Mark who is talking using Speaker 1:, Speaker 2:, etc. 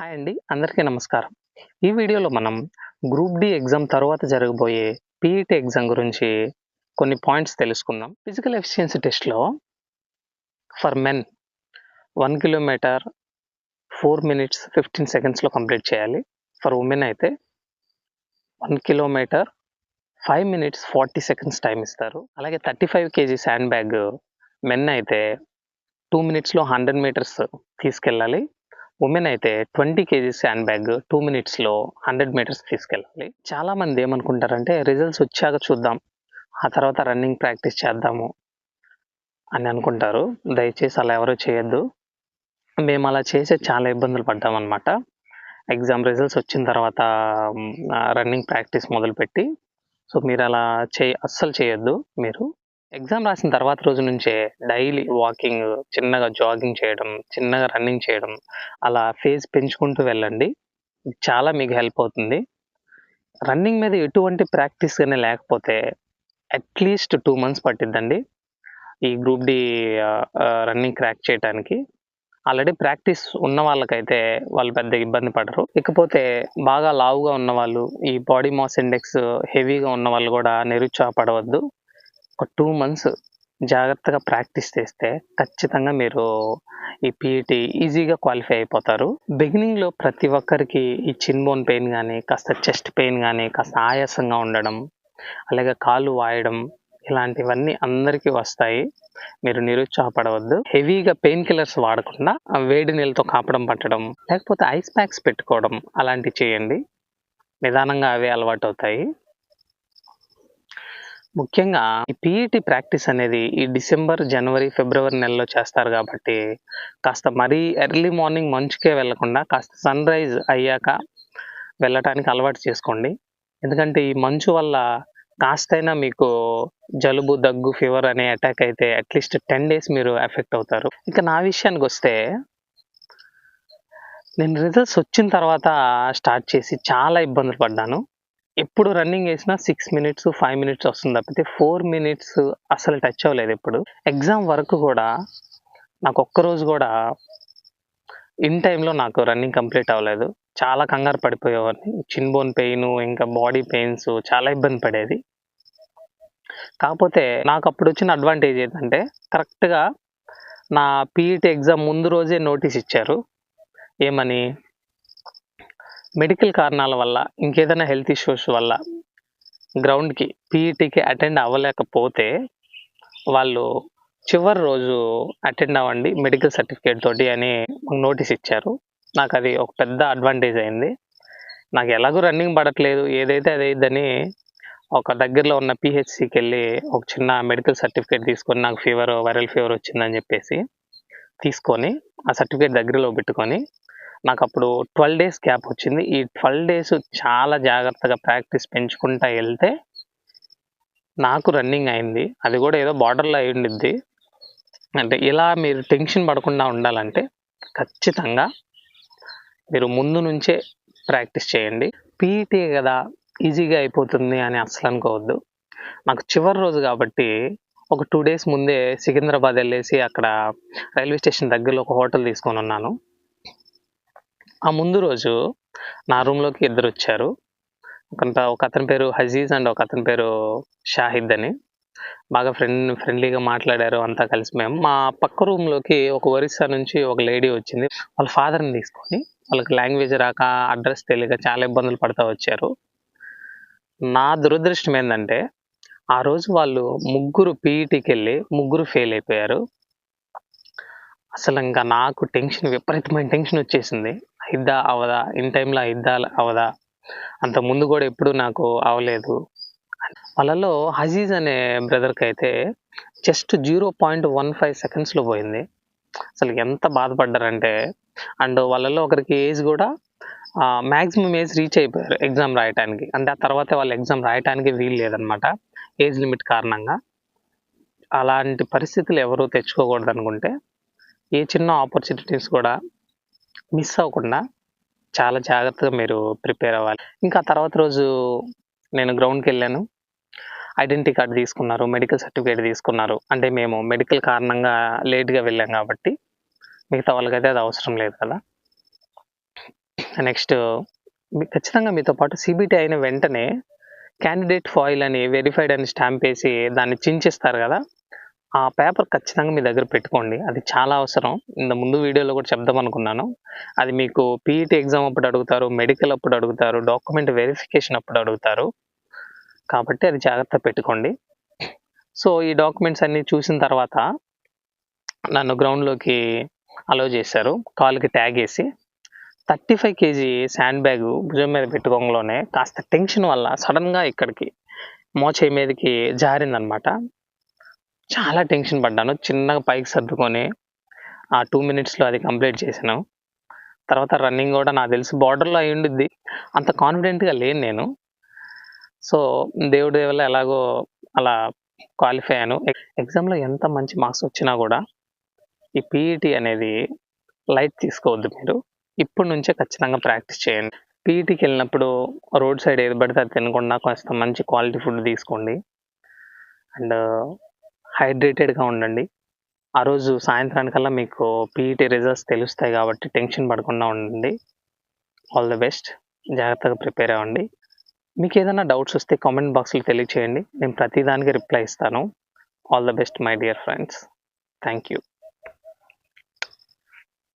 Speaker 1: Hi అండి అందరికీ నమస్కారం. ఈ వీడియోలో మనం గ్రూప్ డి ఎగ్జామ్ తర్వాత జరగబోయే పీఈటీ ఎగ్జామ్ గురించి కొన్ని పాయింట్స్ తెలుసుకుందాం. ఫిజికల్ ఎఫిషియన్సీ టెస్ట్లో for men one kilometre four minutes fifteen సెకండ్స్లో కంప్లీట్ చేయాలి. ఫర్ ఉమెన్ అయితే one kilometre five minutes forty seconds time ఇస్తారు. అలాగే thirty five KG sand bag men అయితే టూ మినిట్స్లో హండ్రెడ్ మీటర్స్ తీసుకెళ్ళాలి. ఉమెన్ అయితే twenty KGs hand bag two మినిట్స్లో హండ్రెడ్ మీటర్స్ తీసుకెళ్ళాలి. చాలా మంది ఏమనుకుంటారంటే రిజల్ట్స్ వచ్చాక చూద్దాం ఆ తర్వాత రన్నింగ్ ప్రాక్టీస్ చేద్దాము అని అనుకుంటారు. దయచేసి అలా ఎవరు చేయొద్దు. మేము అలా చేసే చాలా ఇబ్బందులు పడ్డామన్నమాట ఎగ్జామ్ రిజల్ట్స్ వచ్చిన తర్వాత రన్నింగ్ ప్రాక్టీస్ మొదలుపెట్టి సో మీరు అలా చే అస్సలు చేయొద్దు మీరు. ఎగ్జామ్ రాసిన తర్వాత రోజు నుంచే డైలీ వాకింగ్ చిన్నగా జాగింగ్ చేయడం చిన్నగా రన్నింగ్ చేయడం అలా ఫేజ్ పెంచుకుంటూ వెళ్ళండి. చాలా మీకు హెల్ప్ అవుతుంది. రన్నింగ్ మీద ఎటువంటి ప్రాక్టీస్ కానీ లేకపోతే అట్లీస్ట్ టూ మంత్స్ పట్టిద్దండి. ఈ గ్రూప్ డి రన్నింగ్ క్రాక్ చేయడానికి ఆల్రెడీ ప్రాక్టీస్ ఉన్న వాళ్ళకైతే వాళ్ళు పెద్ద ఇబ్బంది పడరు. ఇకపోతే బాగా లావుగా ఉన్న వాళ్ళు ఈ బాడీ మాస్ ఇండెక్స్ హెవీగా ఉన్న వాళ్ళు కూడా నిరుత్సాహపడవద్దు. ఒక టూ మంత్స్ జాగ్రత్తగా ప్రాక్టీస్ చేస్తే ఖచ్చితంగా మీరు ఈ పీఈటీ ఈజీగా క్వాలిఫై అయిపోతారు. బిగినింగ్లో ప్రతి ఒక్కరికి ఈ చిన్ బోన్ పెయిన్ కానీ కాస్త చెస్ట్ పెయిన్ కానీ కాస్త ఆయాసంగా ఉండడం అలాగే కాళ్ళు వాయడం ఇలాంటివన్నీ అందరికీ వస్తాయి. మీరు నిరుత్సాహపడవద్దు. హెవీగా పెయిన్ కిల్లర్స్ వాడకుండా వేడి నీళ్ళతో కాపడం పట్టడం లేకపోతే ఐస్ ప్యాక్స్ పెట్టుకోవడం అలాంటివి చేయండి. నిదానంగా అవే అలవాటు అవుతాయి ముఖ్యంగా ఈ పీఈటీ ప్రాక్టీస్ అనేది ఈ డిసెంబర్ జనవరి ఫిబ్రవరి నెలలో చేస్తారు కాబట్టి కాస్త మరీ ఎర్లీ మార్నింగ్ మంచుకే వెళ్ళకుండా కాస్త సన్ రైజ్ అయ్యాక వెళ్ళటానికి అలవాటు చేసుకోండి. ఎందుకంటే ఈ మంచు వల్ల కాస్తైనా మీకు జలుబు దగ్గు ఫీవర్ అనే అటాక్ అయితే అట్లీస్ట్ టెన్ డేస్ మీరు ఎఫెక్ట్ అవుతారు. ఇక నా విషయానికి వస్తే నేను రిజల్ట్స్ వచ్చిన తర్వాత స్టార్ట్ చేసి చాలా ఇబ్బందులు పడ్డాను. ఎప్పుడు రన్నింగ్ వేసినా సిక్స్ మినిట్స్ ఫైవ్ మినిట్స్ వస్తుంది తప్పితే ఫోర్ మినిట్స్ అసలు టచ్ అవ్వలేదు ఎప్పుడు. ఎగ్జామ్ వరకు కూడా నాకు ఒక్కరోజు కూడా ఇన్ టైంలో నాకు రన్నింగ్ కంప్లీట్ అవ్వలేదు. చాలా కంగారు పడిపోయేవాడిని. చిన్ బోన్ పెయిన్ ఇంకా బాడీ పెయిన్స్ చాలా ఇబ్బంది పడేది. కాకపోతే నాకు అప్పుడు వచ్చిన అడ్వాంటేజ్ ఏంటంటే కరెక్ట్గా నా పీఈటీ ఎగ్జామ్ ముందు రోజే నోటీస్ ఇచ్చారు. ఏమని? మెడికల్ కారణాల వల్ల ఇంకేదైనా హెల్త్ ఇష్యూస్ వల్ల గ్రౌండ్కి పీఈటీకి అటెండ్ అవ్వలేకపోతే వాళ్ళు చివరి రోజు అటెండ్ అవ్వండి మెడికల్ సర్టిఫికేట్ తోటి అని నోటీస్ ఇచ్చారు. నాకు అది ఒక పెద్ద అడ్వాంటేజ్ అయింది. నాకు ఎలాగో రన్నింగ్ పడట్లేదు. ఏదైతే అదైందని ఒక దగ్గరలో ఉన్న పిహెచ్సికి వెళ్ళి ఒక చిన్న మెడికల్ సర్టిఫికేట్ తీసుకొని నాకు ఫీవర్ వైరల్ ఫీవర్ వచ్చిందని చెప్పేసి తీసుకొని ఆ సర్టిఫికేట్ దగ్గరలో పెట్టుకొని నాకు అప్పుడు ట్వెల్వ్ డేస్ గ్యాప్ వచ్చింది. ఈ ట్వెల్వ్ డేస్ చాలా జాగ్రత్తగా ప్రాక్టీస్ పెంచుకుంటా వెళ్తే నాకు రన్నింగ్ అయింది. అది కూడా ఏదో బార్డర్లో అయి ఉండిద్ది. అంటే ఇలా మీరు టెన్షన్ పడకుండా ఉండాలంటే ఖచ్చితంగా మీరు ముందు నుంచే ప్రాక్టీస్ చేయండి. పీఈటీ కదా ఈజీగా అయిపోతుంది అని అసలు అనుకోవద్దు. నాకు చివరి రోజు కాబట్టి ఒక టూ డేస్ ముందే సికింద్రాబాద్ వెళ్ళేసి అక్కడ రైల్వే స్టేషన్ దగ్గరలో ఒక హోటల్ తీసుకొని ఉన్నాను. ఆ ముందు రోజు నా రూమ్లోకి ఇద్దరు వచ్చారు. కొంత ఒక అతని పేరు హజీజ్ అండ్ ఒక అతని పేరు షాహిద్ అని. బాగా ఫ్రెండ్ ఫ్రెండ్లీగా మాట్లాడారు అంతా కలిసి మేము. మా పక్క రూమ్లోకి ఒక ఒరిస్సా నుంచి ఒక లేడీ వచ్చింది. వాళ్ళ ఫాదర్ని తీసుకొని వాళ్ళకి లాంగ్వేజ్ రాక అడ్రస్ తెలియక చాలా ఇబ్బందులు పడుతూ వచ్చారు. నా దురదృష్టం ఏంటంటే ఆ రోజు వాళ్ళు ముగ్గురు పీఈటీకి వెళ్ళి ముగ్గురు ఫెయిల్ అయిపోయారు. అసలు ఇంకా నాకు టెన్షన్ విపరీతమైన టెన్షన్ వచ్చేసింది. అయిద్దా అవదా? ఇన్ టైంలో అయిద్దా అవదా? అంత ముందు కూడా ఎప్పుడు నాకు అవలేదు. వాళ్ళలో హజీజ్ అనే బ్రదర్కి అయితే just zero point one five సెకండ్స్లో పోయింది. అసలు ఎంత బాధపడ్డారంటే అండ్ వాళ్ళలో ఒకరికి ఏజ్ కూడా మ్యాక్సిమం ఏజ్ రీచ్ అయిపోయారు ఎగ్జామ్ రాయటానికి. అంటే ఆ తర్వాత వాళ్ళు ఎగ్జామ్ రాయటానికి వీలు లేదనమాట. ఏజ్ లిమిట్ కారణంగా. అలాంటి పరిస్థితులు ఎవరు తెచ్చుకోకూడదు అనుకుంటే ఏ చిన్న ఆపర్చునిటీస్ కూడా మిస్ అవ్వకుండా చాలా జాగ్రత్తగా మీరు ప్రిపేర్ అవ్వాలి. ఇంకా తర్వాత రోజు నేను గ్రౌండ్కి వెళ్ళాను. ఐడెంటిటీ కార్డు తీసుకున్నారు మెడికల్ సర్టిఫికేట్ తీసుకున్నారు. అంటే మేము మెడికల్ కారణంగా లేట్గా వెళ్ళాం కాబట్టి మిగతా వాళ్ళకైతే అది అవసరం లేదు కదా. నెక్స్ట్ మీ ఖచ్చితంగా మీతో పాటు సిబిటీ అయిన వెంటనే క్యాండిడేట్ ఫాయిల్ అని వెరిఫైడ్ అని స్టాంప్ వేసి దాన్ని చించిస్తారు కదా. ఆ పేపర్ ఖచ్చితంగా మీ దగ్గర పెట్టుకోండి. అది చాలా అవసరం. ఇంత ముందు వీడియోలో కూడా చెప్దాం అనుకున్నాను. అది మీకు పీఈటీ ఎగ్జామ్ అప్పుడు అడుగుతారు మెడికల్ అప్పుడు అడుగుతారు డాక్యుమెంట్ వెరిఫికేషన్ అప్పుడు అడుగుతారు. కాబట్టి అది జాగ్రత్త పెట్టుకోండి. సో ఈ డాక్యుమెంట్స్ అన్నీ చూసిన తర్వాత నన్ను గ్రౌండ్లోకి అలో చేశారు. కాలుకి ట్యాగ్ వేసి thirty five KG sand bag భుజం మీద పెట్టుకోవడంలోనే కాస్త టెన్షన్ వల్ల సడన్గా ఇక్కడికి మోచేయి మీదకి జారిందనమాట. చాలా టెన్షన్ పడ్డాను. చిన్నగా పైకి సర్దుకొని ఆ టూ మినిట్స్లో అది కంప్లీట్ చేశాను. తర్వాత రన్నింగ్ కూడా నాకు తెలిసి బార్డర్లో అయి ఉండిద్ది. అంత కాన్ఫిడెంట్గా లేను నేను. సో దేవుడి వల్ల ఎలాగో అలా క్వాలిఫై అయ్యాను. ఎగ్జామ్లో ఎంత మంచి మార్క్స్ వచ్చినా కూడా ఈ పీఈటీ అనేది లైట్ తీసుకోవద్దు మీరు. ఇప్పటి నుంచే ఖచ్చితంగా ప్రాక్టీస్ చేయండి. పీఈటీకి వెళ్ళినప్పుడు రోడ్ సైడ్ ఏది పడితే అది తినకుండా కొంచెం మంచి క్వాలిటీ ఫుడ్ తీసుకోండి. అండ్ హైడ్రేటెడ్గా ఉండండి. ఆ రోజు సాయంత్రానికల్లా మీకు పీఈటీ రిజల్ట్స్ తెలుస్తాయి కాబట్టి టెన్షన్ పడకుండా ఉండండి. All the best. జాగ్రత్తగా ప్రిపేర్ అవ్వండి. మీకు ఏదైనా డౌట్స్ వస్తే కామెంట్ బాక్స్లో తెలియచేయండి. నేను ప్రతిదానికి రిప్లై ఇస్తాను. All the best my dear friends. Thank you